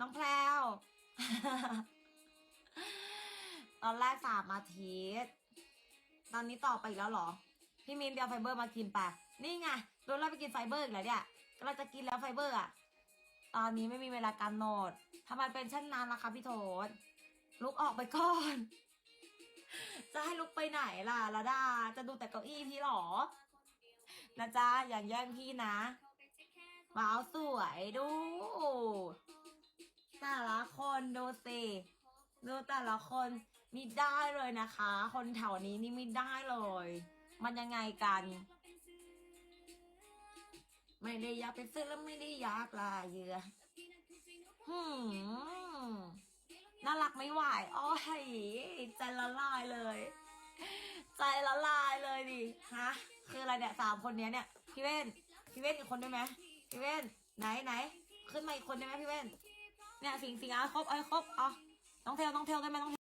น้องแพรวตอนแรกสามอาทิตย์ตอนนี้ต่อไปอีกแล้วหรอ พี่มินเดียวไฟเบอร์มากินไปะนี่ไงโดนไล่ไปกินไฟเบอร์อีกแล้วเนี่ยเราจะกินแล้วไฟเบอร์อะ ตอนนี้ไม่มีเวลากำหนดทำไมเป็นเช่นนั้นล่ะคะพี่โทนลุกออกไปก่อน จะให้ลุกไปไหนล่ะละดา จะดูแต่เก้าอี้พี่หรอ นะจ๊ะ อย่างแย่งพี่นะ ว้าวสวยดู คนดูสิดูแต่ละคนมีได้เลยนะคะ คนแถวนี้นี่มีได้เลย มันยังไงกัน ไม่ได้อยากไปซื้อแล้วไม่ได้อยากลาเหยื่อหืมน่ารักไม่ไหวอ้อยใจละลายเลย ใจละลายเลยดิฮะคืออะไรเนี่ยสามคนเนี้ยเนี่ยพี่เว้นพี่เว้นอีกคนได้ไหมพี่เว้นไหนไหนขึ้นมาอีกคนได้ไหมพี่เว้น เนี่ยสิงสิงอาให้ครบเอ้ยครบเอาน้องเทลน้องเทลได้ไหมน้อง